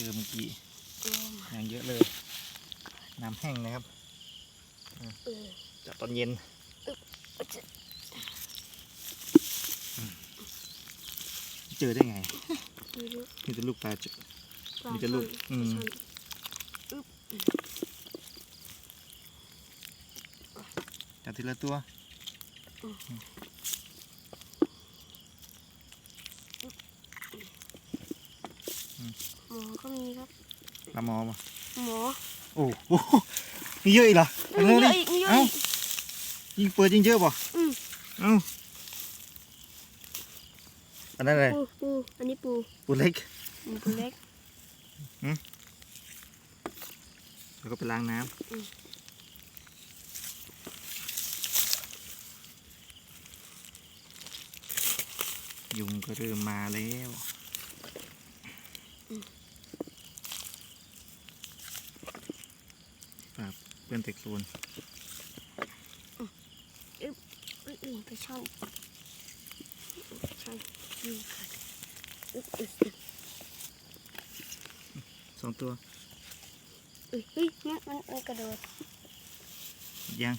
จอเมื่อกี้โอ้อย่างเยอะเลย น้ำแห้งนะครับเออจากตอนเย็นเอาจะเจอได้ไงไม่รู้มีแต่ลูกปลาเจอปลามีแต่ลูกช่อนอืมปลาช่อนจับทีละตัว หมอก็มีครับ ปลาหมอมาหมอโอ้โหมีเยอะอีกเหรอมีงูเยดิอะอีกมีเยอะเอ้าอีกยิงเปิดยิงเยอะป่ะอืมเอ้าอันนั้นอะไรปูปูอันนี้ปูปูเล็กปูปูเล็กแล้วก็ไปล้างน้อืมำยุงก็เริ่มมาแล้ว ปราบเพื่อนเต็กโซนเอ้ยเอ้ยไปช่อนช่อนนี่ค่ะอึ๊บอึ๊บอึ๊บสองตัวเอ้ยเฮ้ยมันมันมันกระโดดยัง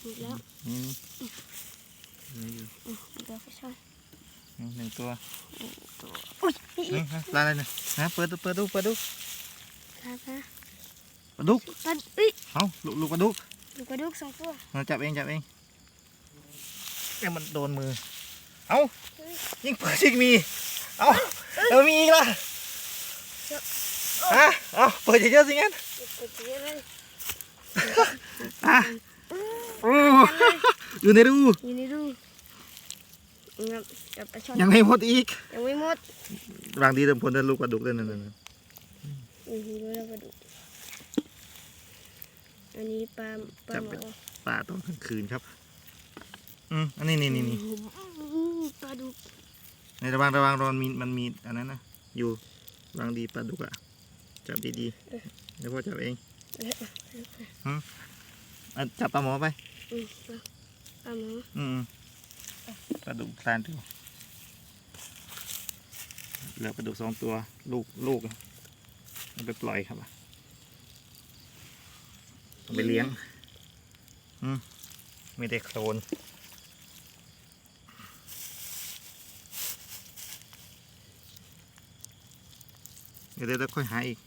หมดแล้วนี่เหลืออยู่อืมเดี๋ยวไปช่อนนี่หนึ่งตัวตัวอุ้ยนี่นี่ฮะปลาอะไรเนี่ยนะเปิดดูเปิดดูเปิดดูปลาปลา ปลาดุกปลาเอ้ยเอาลูกลูกปลาดุกดูกระดูกสองตัวเอาจับเองจับเองเนี่ยมันโดนมือ เอาเฮ้ยยิ่งเปิดยิ่งมี เอาเอามีอีกละฮะเอาเปิดเยอะๆสิงั้นเปิดเยอะเลยอะโอ้อยู่ในรูอยู่ในรูงับจับปลาช่อนยังไม่หมดอีกยังไม่หมดบางทีเดิมพลเดินลูกปลาดุกเลยนั่นนั่น อือหือแล้วกระดูก อันนี้ปลาปลาหมอปลาตอนกลางคืนครับ อืมอันนี้นี่นี่นี่อืมปลาดุกในระวังระวังรอนมีมันมีอันนั้นนะอยู่วางดีปลาดุกอะจับดีๆเดี๋ยวพ่อจับเองอะจับปลาหมอไป อืมปลาหมออืมปลาดุกคลานดูเหลือปลาดุกสองตัว ลูกลูกเอาไปปล่อยครับ เอาไปเลี้ยง อืมมีแต่โคลนเดี๋ยวเดี๋ยวค่อยหาอีก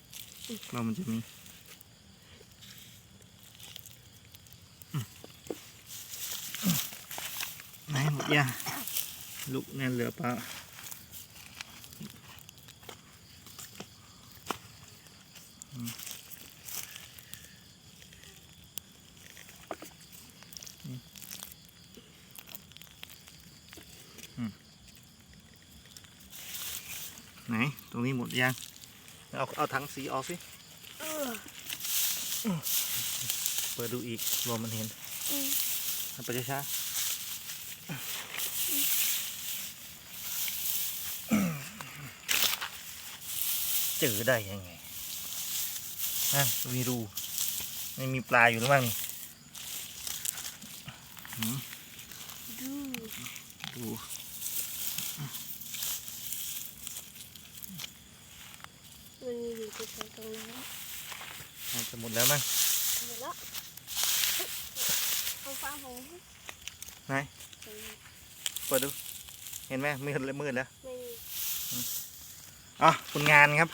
เรามันจะมีไหนหมดยังลูกเนี่ยเหลือปลาอืม ไหน ตรงนี้หมดยัง เอาเอาถังสีออกสิเออเปิดดูอีกรวมมันเห็นอืมเอาไปช้าๆเจอได้ยังไงฮะมีรูไม่มีปลาอยู่หรือมั้งนี่หืมดูดู มันมีอยู่ที่ตรงนั้น น่า จะหมดแล้วมั้งหมดแล้วเฮ้ยเอาฟังผมไหนเปิดดู เห็นไหมมืดเลยมืดแล้วไม่มีอะผลงานครับ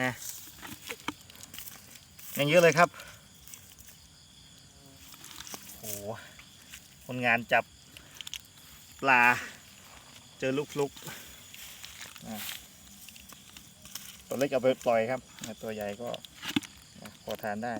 นะยังเยอะเลยครับโอ้โหผลงานจับปลา เจอลูกฟลุกอะตัวเล็กเอาไปปล่อยครับอะตัวใหญ่ก็อะ พอทานได้